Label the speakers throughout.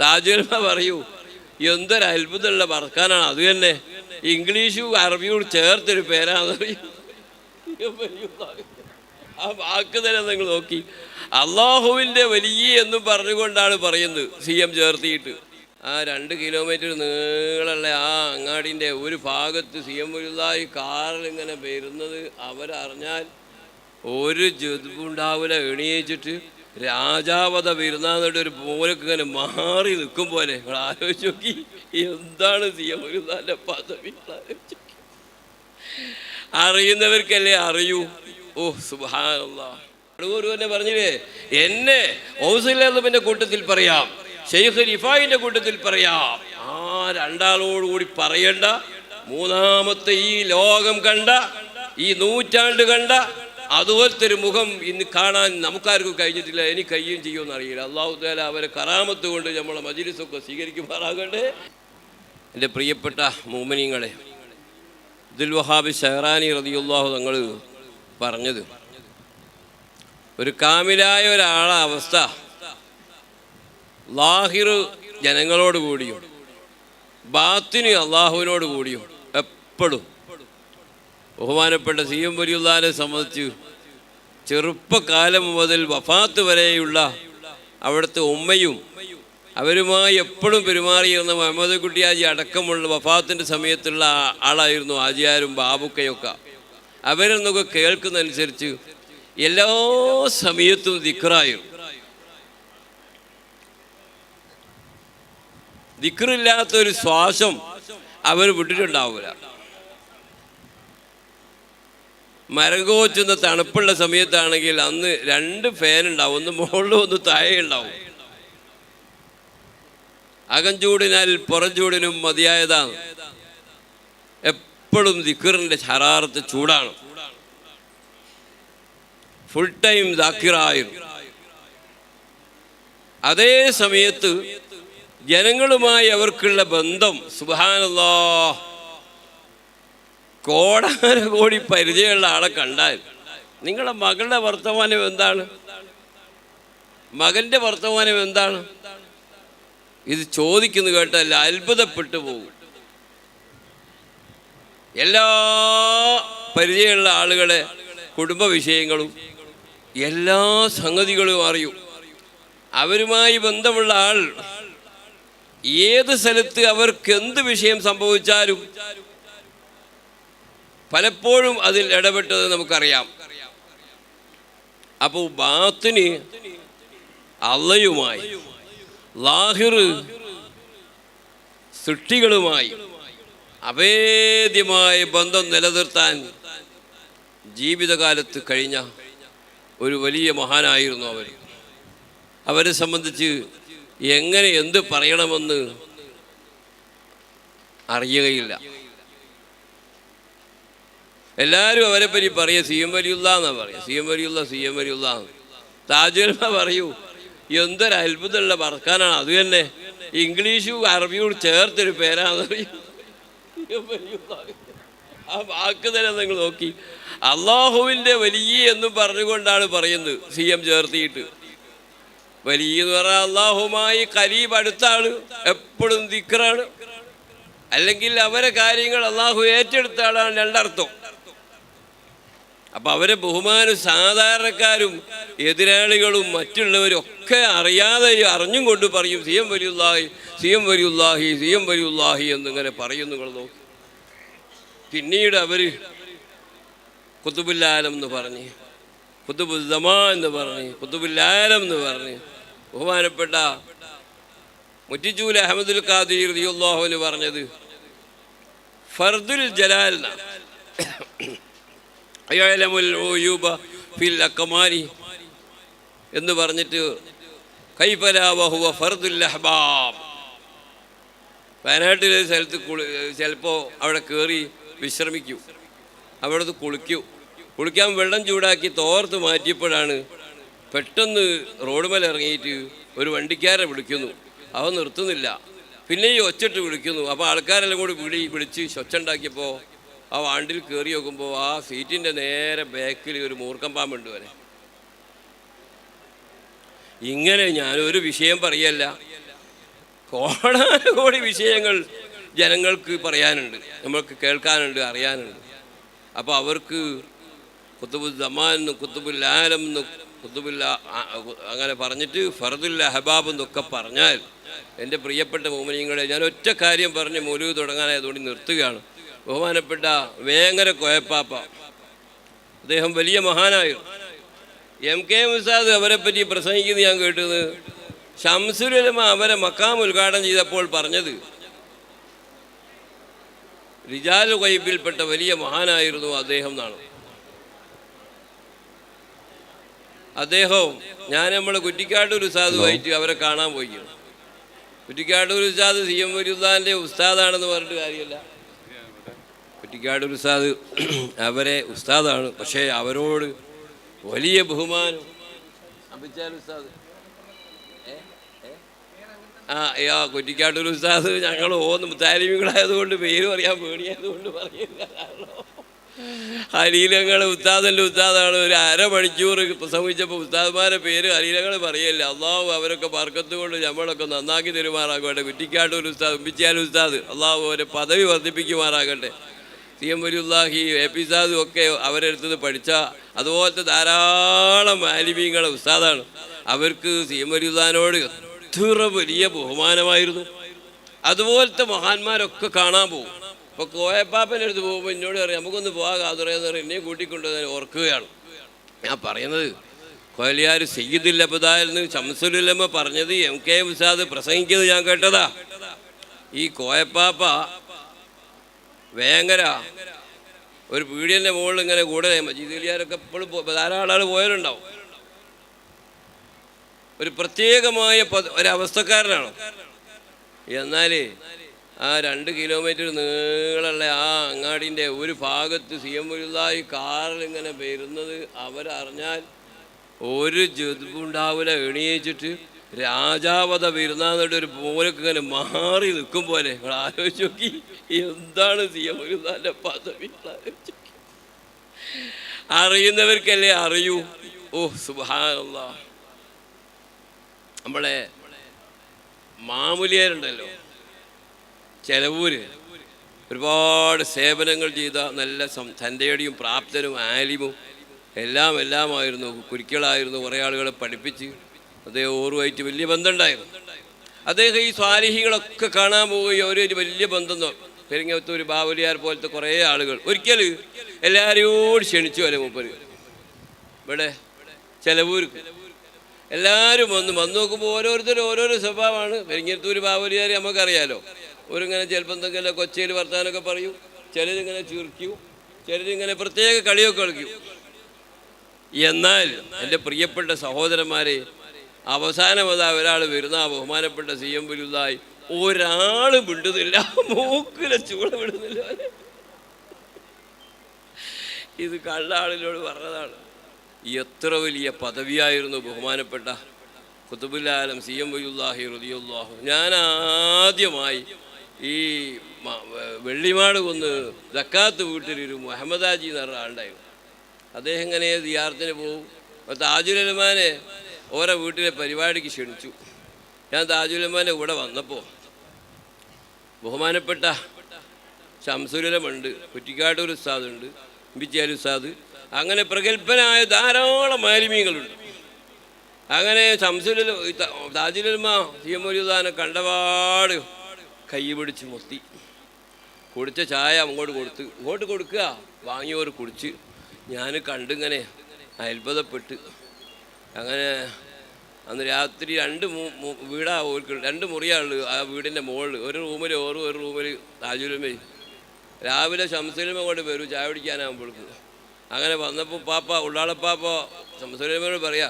Speaker 1: താജുൽമ പറയൂ എന്തൊരു അത്ഭുതമുള്ള പറക്കാനാണ് അത് തന്നെ. ഇംഗ്ലീഷും അറബിയും ചേർത്തൊരു പറയും ആ വാക്ക് തന്നെ നിങ്ങൾ നോക്കി. അള്ളാഹുവിന്റെ വലിയ എന്നും പറഞ്ഞുകൊണ്ടാണ് പറയുന്നത് സി എം ചേർത്തിയിട്ട്. ആ രണ്ട് കിലോമീറ്റർ നീളമുള്ള ആ അങ്ങാടിന്റെ ഒരു ഭാഗത്ത് സി എം വലുതായി കാറിൽ ഇങ്ങനെ വരുന്നത് അവരറിഞ്ഞാൽ ഒരു ജതുണ്ടാവില്ല എണീച്ചിട്ട് രാജാവത വരുന്നാന്നിട്ട് ഒരു പോലൊക്കെ ഇങ്ങനെ മാറി നിൽക്കും പോലെ. നിങ്ങൾ ആലോചിച്ച് നോക്കി. എന്താണ് ചെയ്യ ഒരു പദവി. അറിയുന്നവർക്കല്ലേ അറിയൂ. ഓ അടൂർ തന്നെ പറഞ്ഞില്ലേ എന്നെ ഔസുല്ലാദബിന്റെ കൂട്ടത്തിൽ പറയാം. ഷെയ്ഖ് റിഫായിന്റെ കൂട്ടത്തിൽ പറയാം. ആ രണ്ടാളോട് കൂടി പറയണ്ട. മൂന്നാമത്തെ ഈ ലോകം കണ്ട ഈ നൂറ്റാണ്ട് കണ്ട അതുപോലത്തെ ഒരു മുഖം ഇന്ന് കാണാൻ നമുക്കാർക്കും കഴിഞ്ഞിട്ടില്ല എനിക്ക് കഴിയും ചെയ്യുമെന്ന് അറിയില്ല അള്ളാഹു താല അവരെ കറാമത്ത് കൊണ്ട് നമ്മളെ മജിലിസൊക്കെ സ്വീകരിക്കുമാറാകട്ടെ. എന്റെ പ്രിയപ്പെട്ട മോമനിങ്ങളെ ദുൽ വഹാബ് ഷെഹറാനി റതിയുള്ളാഹു തങ്ങൾ പറഞ്ഞത് ഒരു കാമിലായ ഒരാളെ അവസ്ഥ ലാഹിർ ജനങ്ങളോട് കൂടിയും ബാത്തിന് അള്ളാഹുവിനോട് കൂടിയും എപ്പോഴും ബഹുമാനപ്പെട്ട സി എം വലിയുള്ളാനെ സംബന്ധിച്ച് ചെറുപ്പകാലം മുതൽ വഫാത്ത് വരെയുള്ള അവിടുത്തെ ഉമ്മയും അവരുമായി എപ്പോഴും പെരുമാറിയിരുന്ന മുഹമ്മദ് കുട്ടിയാജി അടക്കമുള്ള വഫാത്തിന്റെ സമയത്തുള്ള ആളായിരുന്നു ആജിയാരും ബാബുക്കയൊക്കെ. അവരെന്നൊക്കെ കേൾക്കുന്നതനുസരിച്ച് എല്ലാ സമയത്തും ദിക്റായും. ദിക്റില്ലാത്തൊരു ശ്വാസം അവർ വിട്ടിട്ടുണ്ടാവില്ല മരം കോച്ചുന്ന തണുപ്പുള്ള സമയത്താണെങ്കിൽ അന്ന് രണ്ട് ഫാൻ ഉണ്ടാവും. ഒന്ന് മുകളിലും ഒന്ന് താഴെ ഉണ്ടാവും. അകംചൂടിനാൽ പുറംചൂടിനും മതിയായതാണ്. എപ്പോഴും ദിക്കറിന്റെ ഹറാറത്ത് ചൂടാണ്. ഫുൾ ടൈം ദാക്കിറായിരുന്നു അതേ സമയത്ത് ജനങ്ങളുമായി അവർക്കുള്ള ബന്ധം സുബാനല്ലോ കോടാന കോടി പരിചയമുള്ള ആളെ കണ്ടാൽ നിങ്ങളുടെ മകളുടെ വർത്തമാനം എന്താണ്? മകന്റെ വർത്തമാനം എന്താണ്? ഇത് ചോദിക്കുന്നു കേട്ടല്ല അത്ഭുതപ്പെട്ടു പോകും എല്ലാ പരിചയമുള്ള ആളുകളെ കുടുംബ വിഷയങ്ങളും എല്ലാ സംഗതികളും അറിയും. അവരുമായി ബന്ധമുള്ള ആൾ ഏത് സ്ഥലത്ത് അവർക്ക് എന്ത് വിഷയം സംഭവിച്ചാലും പലപ്പോഴും അതിൽ ഇടപെട്ടത് നമുക്കറിയാം. അപ്പോൾ ബാത്തിന് അള്ളയുമായി ലാഹിർ സൃഷ്ടികളുമായി അഭേദ്യമായ ബന്ധം നിലനിർത്താൻ ജീവിതകാലത്ത് കഴിഞ്ഞ ഒരു വലിയ മഹാനായിരുന്നു അവർ അവരെ സംബന്ധിച്ച് എങ്ങനെ എന്ത് പറയണമെന്ന് അറിയുകയില്ല. എല്ലാവരും അവരെ പറ്റി പറയുക സി എം വലിയുള്ള എന്നാണ് പറയുക C M Valiyullah C M Valiyullah താജുൽമ പറയൂ. എന്തൊരു അത്ഭുതമുള്ള പറക്കാനാണ് അത് തന്നെ. ഇംഗ്ലീഷും അറബിയും ചേർത്തൊരു പേരാന്ന് പറയും ആ വാക്ക് തന്നെ നിങ്ങൾ നോക്കി. അള്ളാഹുവിന്റെ വലിയ എന്നും പറഞ്ഞുകൊണ്ടാണ് പറയുന്നത് സി എം ചേർത്തിയിട്ട്. വലിയ എന്ന് പറഞ്ഞാൽ അള്ളാഹുമായി കരീബ് അടുത്താണ് എപ്പോഴും ദിക്റാണ്. അല്ലെങ്കിൽ അവരെ കാര്യങ്ങൾ അള്ളാഹു ഏറ്റെടുത്ത ആളാണ് രണ്ടർത്ഥം. അപ്പൊ അവരെ ബഹുമാനം സാധാരണക്കാരും എതിരാളികളും മറ്റുള്ളവരും ഒക്കെ അറിയാതെ അറിഞ്ഞും കൊണ്ട് പറയും C M Valiyullahi C M Valiyullahi C M Valiyullahi എന്നിങ്ങനെ പറയും നിങ്ങൾ നോക്കി. പിന്നീട് അവർ കുത്തുബുല്ലാലം എന്ന് പറഞ്ഞ് കുത്തുബുദ്ധമാ എന്ന് പറഞ്ഞ് കുത്തുബുല്ലാലം എന്ന് പറഞ്ഞ് ബഹുമാനപ്പെട്ട മുറ്റിച്ചൂല അഹമ്മദുൽ ഖാദിർ റളിയല്ലാഹുവിന് പറഞ്ഞത് ഫർദുൽ ഉയൂബ ഫിൽ എന്ന് പറഞ്ഞിട്ട് കൈഫലാവഹുവ ഫർദുൽ അഹ്ബാബ് വയനാട്ടിലെ സ്ഥലത്ത് കുളി ചിലപ്പോൾ അവിടെ കയറി വിശ്രമിക്കൂ. അവിടെ കുളിക്കൂ. കുളിക്കാൻ വെള്ളം ചൂടാക്കി തോർത്ത് മാറ്റിയപ്പോഴാണ് പെട്ടെന്ന് റോഡ് മേലെ ഇറങ്ങിയിട്ട് ഒരു വണ്ടിക്കാരെ വിളിക്കുന്നു. അവൻ നിർത്തുന്നില്ല. പിന്നെയും ഒച്ചിട്ട് വിളിക്കുന്നു. അപ്പോൾ ആൾക്കാരെല്ലാം കൂടി വിളി വിളിച്ച് ശൊച്ചുണ്ടാക്കിയപ്പോൾ ആ വണ്ടിയിൽ കയറി നോക്കുമ്പോൾ ആ സീറ്റിന്റെ നേരെ ബാക്കിൽ ഒരു മൂർക്കം പാമ്പുണ്ട് വരെ. ഇങ്ങനെ ഞാനൊരു വിഷയം പറയല്ല. കോടാനുകോടി വിഷയങ്ങൾ ജനങ്ങൾക്ക് പറയാനുണ്ട്. നമ്മൾക്ക് കേൾക്കാനുണ്ട് അറിയാനുണ്ട്. അപ്പോൾ അവർക്ക് കുത്തുബുൽ ജമാൻ എന്നും കുത്തുബുൽ എന്നും ആ- അങ്ങനെ പറഞ്ഞിട്ട് ഫർദുൽ അഹബാബ് എന്നൊക്കെ പറഞ്ഞാൽ എന്റെ പ്രിയപ്പെട്ട മോമിനിയങ്ങളെ ഞാൻ ഒറ്റ കാര്യം പറഞ്ഞ് മൊലു തുടങ്ങാനായതുകൊണ്ട് നിർത്തുകയാണ്. ബഹുമാനപ്പെട്ട വേങ്ങര കോയപ്പാപ്പ. അദ്ദേഹം വലിയ മഹാനായിരുന്നു എം കെ മുസാദ് പറ്റി പ്രസംഗിക്കുന്നത് ഞാൻ കേട്ടത്. ഷംസുലമ അവരെ മക്കാം ഉദ്ഘാടനം ചെയ്തപ്പോൾ പറഞ്ഞത് റിജാൽ വൈബിൽപ്പെട്ട വലിയ മഹാനായിരുന്നു അദ്ദേഹം എന്നാണ്. അദ്ദേഹവും ഞാൻ നമ്മളെ കുറ്റിക്കാട്ടൂർ സാധുവായിട്ട് അവരെ കാണാൻ പോയി കുറ്റിക്കാട്ടൂർ ഉസ്താദ് സി എം വരുദാന്റെ ഉസ്താദാണെന്ന് പറഞ്ഞിട്ട് കാര്യമില്ല. കുറ്റിക്കാട്ടൂർ ഉസ്താദ് അവരെ ഉസ്താദാണ്. പക്ഷേ അവരോട് വലിയ ബഹുമാനം. അഭിച്ചാൽ ഉസ്താദ്? ആ യാ കുറ്റിക്കാട്ടൂർ ഉസ്താദ് ഞങ്ങൾ ഓന്ന് താലിമികളായതുകൊണ്ട് പേരും അറിയാൻ പേടിയായതുകൊണ്ട് പറയില്ല ഹരീലങ്ങൾ ഉസ്താദന്റെ ഉസ്താദാണ്. ഒരു അരമണിക്കൂർ പ്രസംഗിച്ചപ്പോൾ ഉസ്താദ്മാരെ പേര് അലീലങ്ങൾ പറയല്ല. അള്ളാഹു അവരൊക്കെ പറക്കത്തുകൊണ്ട് നമ്മളൊക്കെ നന്നാക്കി തരുമാറാകട്ടെ. കുറ്റിക്കാട്ടൂർ ഉസ്താദ് ഉമ്പിച്ചാൽ ഉസ്താദ് അള്ളാഹു അവരെ പദവി വർദ്ധിപ്പിക്കുമാറാകട്ടെ. C M Valiyullahi A P സാദും ഒക്കെ അവരെടുത്തത് പഠിച്ച അതുപോലത്തെ ധാരാളം ആലിമീങ്ങളെ ഉസ്താദാണ്. അവർക്ക് സി എം വലുല്ലാനോട് എത്ര വലിയ ബഹുമാനമായിരുന്നു. അതുപോലത്തെ മഹാന്മാരൊക്കെ കാണാൻ പോകും. ഇപ്പോൾ കോയപ്പാപ്പന്റെ അടുത്ത് പോകുമ്പോൾ എന്നോട് പറയാം നമുക്കൊന്ന് പോകാം കാതുറയെന്ന് പറയും. എന്നെയും കൂട്ടിക്കൊണ്ട് ഞാൻ ഓർക്കുകയാണ്. ഞാൻ പറയുന്നത് കോലിയാർ സയ്യിദുൽ അബദായിൽ നിന്ന് ഷംസുലുല്ലമ്മ പറഞ്ഞത് എം കെ ഉസാദ് പ്രസംഗിക്കുന്നത് ഞാൻ കേട്ടതാ. ഈ കോയപ്പാപ്പ വേങ്ങര ഒരു പീടിയന്റെ മുകളിൽ ഇങ്ങനെ കൂടെ മജീദിയാരൊക്കെ എപ്പോഴും ധാരാളം ആൾ പോയാലുണ്ടാവും ഒരു പ്രത്യേകമായ ഒരവസ്ഥക്കാരനാണ് എന്നാൽ ആ രണ്ട് കിലോമീറ്റർ നീളമുള്ള ആ അങ്ങാടിന്റെ ഒരു ഭാഗത്ത് സി എം വലുതായി കാറിൽ ഇങ്ങനെ വരുന്നത് അവരറിഞ്ഞാൽ ഒരു ജതുണ്ടാവില്ല എണീച്ചിട്ട്. രാജാവത വരുന്നാന്നിട്ട് ഒരു പോലൊക്കെ ഇങ്ങനെ മാറി നിൽക്കും പോലെ. നിങ്ങൾ ആലോചിച്ച് നോക്കി എന്താണ് സി എം വലുതാന്റെ പദവി അറിയുന്നവർക്കല്ലേ അറിയൂ. ഓ സുബാനുള്ള നമ്മളെ മാമുലിയാരുണ്ടല്ലോ ചെലവൂര്. ഒരുപാട് സേവനങ്ങൾ ചെയ്ത നല്ല സം- പ്രാപ്തരും ആലിമും എല്ലാം എല്ലാമായിരുന്നു കുരിക്കളായിരുന്നു കുറേ ആളുകളെ പഠിപ്പിച്ച്. അദ്ദേഹം ഓറുമായിട്ട് വലിയ ബന്ധമുണ്ടായിരുന്നു. അദ്ദേഹം ഈ സ്വാലിഹികളൊക്കെ കാണാൻ പോവുകയും അവരൊരു വലിയ ബന്ധം നോ- പെരിങ്ങത്തൂർ ബാവലിയാർ പോലത്തെ കുറേ ആളുകൾ. ഒരിക്കൽ എല്ലാവരോട് ക്ഷണിച്ചു അല്ലെ മൂപ്പര്? ഇവിടെ ചെലവൂർക്ക്. എല്ലാവരും വന്ന് വന്ന് നോക്കുമ്പോൾ ഓരോരുത്തരും ഓരോരോ സ്വഭാവമാണ്. പെരിങ്ങത്തൂർ ബാവലിയാർ നമുക്കറിയാലോ. ഒരിങ്ങനെ ചിലപ്പോൾ എന്തെങ്കിലും കൊച്ചയിൽ വർത്താനൊക്കെ പറയും. ചിലരിങ്ങനെ ചുരുക്കും. ചിലരിങ്ങനെ പ്രത്യേക കളിയൊക്കെ കളിക്കും. എന്നാൽ എന്റെ പ്രിയപ്പെട്ട സഹോദരന്മാരെ അവസാനം അതാ ഒരാൾ വരുന്ന ആ ബഹുമാനപ്പെട്ട സി എം വലുതായി ഒരാൾ വിടുന്നില്ല മൂക്കിലെ ചൂട് വിടുന്നില്ല. ഇത് കള്ള ആളിനോട് പറഞ്ഞതാണ്. എത്ര വലിയ പദവിയായിരുന്നു ബഹുമാനപ്പെട്ട കുത്തുബുല്ലാലം സി എം വയ്യുല്ലാഹി റുദിയുല്ലാഹു ഞാൻ ആദ്യമായി ഈ വെള്ളിമാട് കൊന്ന് ദക്കാത്ത് വീട്ടിലൊരു മുഹമ്മദാജി എന്ന് പറഞ്ഞ ആളുണ്ടായിരുന്നു. അദ്ദേഹം ഇങ്ങനെ ദിയാർത്തിന് പോവും താജുലമാനെ ഓരോ വീട്ടിലെ പരിപാടിക്ക് ക്ഷണിച്ചു. ഞാൻ താജുലമാന്റെ കൂടെ വന്നപ്പോൾ ബഹുമാനപ്പെട്ട ശംസുലമുണ്ട് കുറ്റിക്കാട്ടൂർ ഉസ്താദുണ്ട് ബിച്ചാൽ ഉസ്താദ്. അങ്ങനെ പ്രഗത്ഭനായ ധാരാളം മാലിമീങ്ങളുണ്ട്. അങ്ങനെ ശംസുല താജുലമ സി എം മൊയ്താനെ കണ്ടപാട് കൈ പിടിച്ച് മുത്തി. കുടിച്ച ചായ അങ്ങോട്ട് കൊടുത്ത് ഇങ്ങോട്ട് കൊടുക്കുക വാങ്ങിയവർ കുടിച്ച്. ഞാൻ കണ്ടിങ്ങനെ അത്ഭുതപ്പെട്ട് അങ്ങനെ അന്ന് രാത്രി രണ്ട് വീടാ ഓർക്ക് രണ്ട് മുറിയാണ് ആ വീടിന്റെ മുകളിൽ ഒരു റൂമിൽ ഓറും ഒരു റൂമിൽ താജുലുമേ രാവിലെ ശംസലിമ കൊണ്ട് വരും ചായ പിടിക്കാനാകുമ്പോഴേക്ക് അങ്ങനെ വന്നപ്പോൾ പാപ്പ ഉള്ളാളപ്പാപ്പ ശംസലിമയോട് പറയാ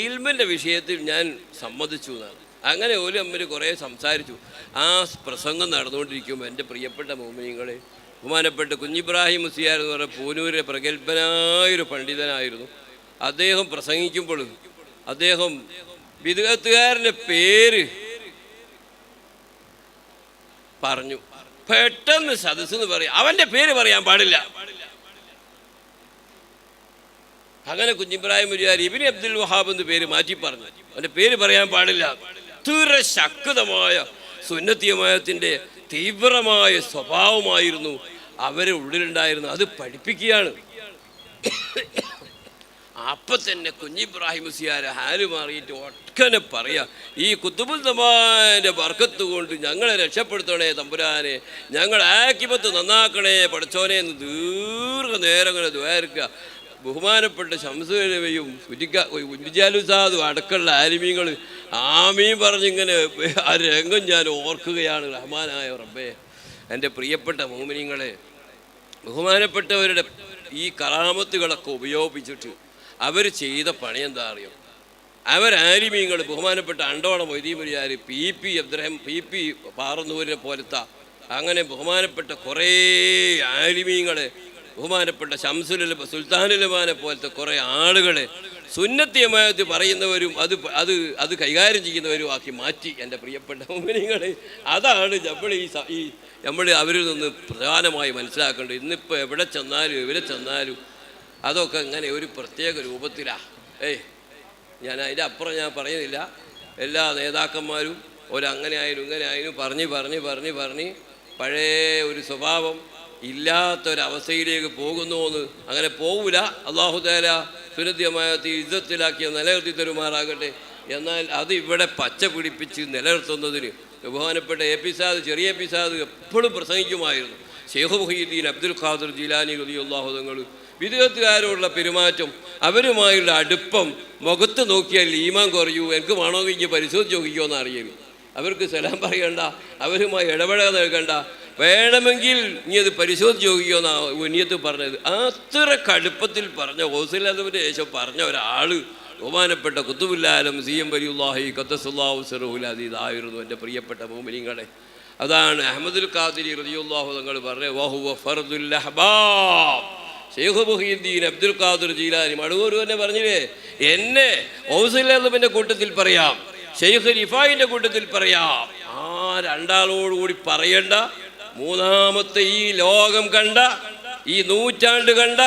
Speaker 1: ഇൽമിന്റെ വിഷയത്തിൽ ഞാൻ സമ്മതിച്ചു എന്നാണ്. അങ്ങനെ ഒരു അമ്മ കുറേ സംസാരിച്ചു. ആ പ്രസംഗം നടന്നുകൊണ്ടിരിക്കുമ്പോൾ എന്റെ പ്രിയപ്പെട്ട മോമിനിങ്ങളെ ബഹുമാനപ്പെട്ട കുഞ്ഞിബ്രാഹിം മുസിയാർ എന്ന് പറഞ്ഞ പൂനൂരിലെ പ്രഗത്ഭനായൊരു പണ്ഡിതനായിരുന്നു. അദ്ദേഹം പ്രസംഗിക്കുമ്പോൾ അദ്ദേഹം വിദഗത്തുകാരന്റെ പേര് പറഞ്ഞു. പെട്ടെന്ന് സദസ് എന്ന് പറയും. അവന്റെ പേര് പറയാൻ പാടില്ല. അങ്ങനെ കുഞ്ഞിബ്രാഹിം മുരിയാർ ഇബിനി അബ്ദുൽ വഹാബ് എന്ന് പേര് മാറ്റി പറഞ്ഞു. അവന്റെ പേര് പറയാൻ പാടില്ല. തീരെ ശക്തമായ സുന്നത്തിയമായത്തിന്റെ തീവ്രമായ സ്വഭാവമായിരുന്നു അവരെ ഉള്ളിലുണ്ടായിരുന്നു അത് പഠിപ്പിക്കുകയാണ്. അപ്പൊ തന്നെ കുഞ്ഞിബ്രാഹിം സിയാര ഹാൽ മാറിയിട്ട് ഒട്ടനെ പറയാ ഈ കുത്തുബുദ്ധമാന്റെ വർക്കത്ത് കൊണ്ട് ഞങ്ങളെ രക്ഷപ്പെടുത്തണേ തമ്പുരാനെ ഞങ്ങൾ ആക്കിപത്ത് നന്നാക്കണേ പഠിച്ചോനെ എന്ന് ദീർഘനേരം ഇങ്ങനെ ദ്വാരിക്കുക. ബഹുമാനപ്പെട്ട ശംസുലവയും കുഞ്ചാലുസാദും അടക്കമുള്ള ആലിമീങ്ങൾ ആമീൻ പറഞ്ഞിങ്ങനെ ആ രംഗം ഞാൻ ഓർക്കുകയാണ്. റഹ്മാനായ റബ്ബേ എന്റെ പ്രിയപ്പെട്ട മോമിനിങ്ങളെ ബഹുമാനപ്പെട്ടവരുടെ ഈ കറാമത്തുകളൊക്കെ ഉപയോഗിച്ചിട്ട് അവർ ചെയ്ത പണി എന്താ അറിയോ? അവരാരിമീങ്ങൾ ബഹുമാനപ്പെട്ട അണ്ടോണം മൊയ്തീമുരിയാർ P P Abdurahman P P പാറന്നൂരിനെ പോലത്തെ അങ്ങനെ ബഹുമാനപ്പെട്ട കുറേ ആലിമീങ്ങളെ ബഹുമാനപ്പെട്ട ശംസുൽ സുൽത്താനുലമാനെ പോലത്തെ കുറേ ആളുകൾ സുന്നത്തിയമായത്തിൽ പറയുന്നവരും അത് അത് അത് കൈകാര്യം ചെയ്യുന്നവരും ആക്കി മാറ്റി. എന്റെ പ്രിയപ്പെട്ട മുമ്പിനിങ്ങൾ അതാണ് നമ്മൾ ഈ ഈ നമ്മൾ അവരിൽ നിന്ന് പ്രധാനമായി മനസ്സിലാക്കേണ്ടത്. ഇന്നിപ്പോൾ എവിടെ ചെന്നാലും എവിടെ ചെന്നാലും അതൊക്കെ ഇങ്ങനെ ഒരു പ്രത്യേക രൂപത്തിലാണ് ഏയ് ഞാൻ അതിന്റെ അപ്പുറം ഞാൻ പറയുന്നില്ല. എല്ലാ നേതാക്കന്മാരും ഒരങ്ങനെ ആയാലും ഇങ്ങനെ ആയാലും പറഞ്ഞ് പറഞ്ഞ് പറഞ്ഞ് പറഞ്ഞ് പഴയ ഒരു സ്വഭാവം ഇല്ലാത്തൊരവസ്ഥയിലേക്ക് പോകുന്നു എന്ന് അങ്ങനെ പോവില്ല അള്ളാഹുദേല സുരദ്യമായ യുദ്ധത്തിലാക്കിയ നിലനിർത്തി തരുമാറാകട്ടെ. എന്നാൽ അത് ഇവിടെ പച്ച പിടിപ്പിച്ച് നിലനിർത്തുന്നതിന് ബഹുമാനപ്പെട്ട എ പി സാദ് ചെറിയ എ പി സാദ് എപ്പോഴും പ്രസംഗിക്കുമായിരുന്നു. ഷെയ്ഖ് മുഹീദ്ദീൻ അബ്ദുൽ ഖാദർ ജീലാനി റലിയുള്ളാഹുദങ്ങൾ വിദേഹത്തുകാരോടുള്ള പെരുമാറ്റം അവരുമായുള്ള അടുപ്പം മുഖത്ത് നോക്കിയാൽ ഈമാൻ കുറയൂ എനിക്ക് വേണോ കഴിഞ്ഞ് പരിശോധിച്ച് നോക്കിക്കോ എന്ന് അറിയരുത് അവർക്ക് സലാം പറയണ്ട അവരുമായി ഇടപെടാൻ നൽകണ്ട വേണമെങ്കിൽ നീ അത് പരിശോധിച്ച് നോക്കിക്കോ എന്നാ ഉന്നിയത്ത് പറഞ്ഞത്. അത്ര കടുപ്പത്തിൽ പറഞ്ഞ ഹോസിലതിന്റെ ശേഷം പറഞ്ഞ ഒരാൾ ബഹുമാനപ്പെട്ട കുത്തുബുല്ലാലും സി എം വലിയുല്ലാഹി കത്തസുല്ലാഹു സെറുഹുലാദി ഇതായിരുന്നു എന്റെ പ്രിയപ്പെട്ട മോമിനിങ്ങളെ. അതാണ് അഹമ്മദുൽ ഖാദിരി റളിയല്ലാഹു തങ്ങൾ പറഞ്ഞത് വഹുവ ഫർദുൽ അഹ്ബാബ് ഷെയ്ഖ് മുഹീദ്ദീൻ അബ്ദുൽ ഖാദിർ ജീലാനി മടുവൂർ തന്നെ പറഞ്ഞില്ലേ? എന്നെ ഔസുല്ലാദബിന്റെ കൂട്ടത്തിൽ പറയാം. ഷെയ്ഖ് റിഫായിന്റെ കൂട്ടത്തിൽ പറയാം. ആ രണ്ടാളോടുകൂടി പറയണ്ട. മൂന്നാമത്തെ ഈ ലോകം കണ്ട ഈ നൂറ്റാണ്ട് കണ്ട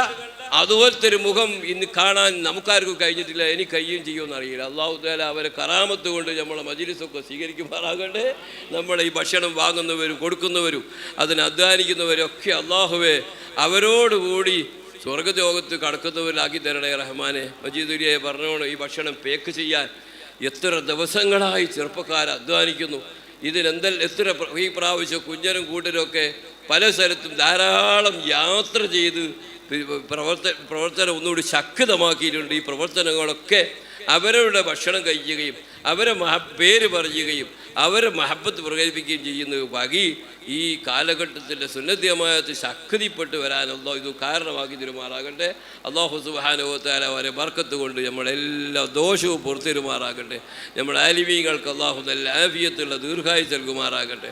Speaker 1: അതുപോലത്തെ ഒരു മുഖം ഇന്ന് കാണാൻ നമുക്കാർക്കും കഴിഞ്ഞിട്ടില്ല. എനിക്ക് കഴിയും ചെയ്യുമെന്ന് അറിയില്ല അള്ളാഹു താല അവരെ കറാമത്ത് കൊണ്ട് നമ്മളെ മജിലിസൊക്കെ സ്വീകരിക്കുമാറാകട്ടെ. നമ്മളെ ഈ ഭക്ഷണം വാങ്ങുന്നവരും കൊടുക്കുന്നവരും അതിന് അധ്വാനിക്കുന്നവരും ഒക്കെ അള്ളാഹുവെ അവരോടുകൂടി സ്വർഗലോകത്ത് കടക്കുന്നവരിലാക്കി തരണേ റഹ്മാനെ. മജീദുരിയെ പറഞ്ഞോണം ഈ ഭക്ഷണം പേക്ക് ചെയ്യാൻ എത്ര ദിവസങ്ങളായി ചെറുപ്പക്കാർ അധ്വാനിക്കുന്നു. ഇതിനെന്തൽ എത്ര ഈ പ്രാവശ്യം കുഞ്ഞനും കൂട്ടരും ഒക്കെ പല സ്ഥലത്തും ധാരാളം യാത്ര ചെയ്ത് പ്രവർത്ത പ്രവർത്തനം ഒന്നുകൂടി ശക്തമാക്കിയിട്ടുണ്ട് ഈ പ്രവർത്തനങ്ങളൊക്കെ അവരുടെ ഭക്ഷണം കഴിക്കുകയും അവരെ മഹ പേര് പറയുകയും അവരെ മഹബത്ത് പ്രകടിപ്പിക്കുകയും ചെയ്യുന്ന വകി ഈ കാലഘട്ടത്തിന്റെ സുന്നദ്യമായത്ത് ശക്തിപ്പെട്ട് വരാനല്ലോ ഇത് കാരണമാക്കി തിരുമാറാകട്ടെ. അള്ളാഹു സുബാനുഭവത്താല അവരെ ബർക്കത്ത് കൊണ്ട് നമ്മളെല്ലാ ദോഷവും പുറത്തിരുമാറാകട്ടെ. നമ്മുടെ ആലിമീങ്ങൾക്ക് അള്ളാഹു നല്ല ആഫിയത്തുള്ള ദീർഘായി നൽകുമാറാകട്ടെ.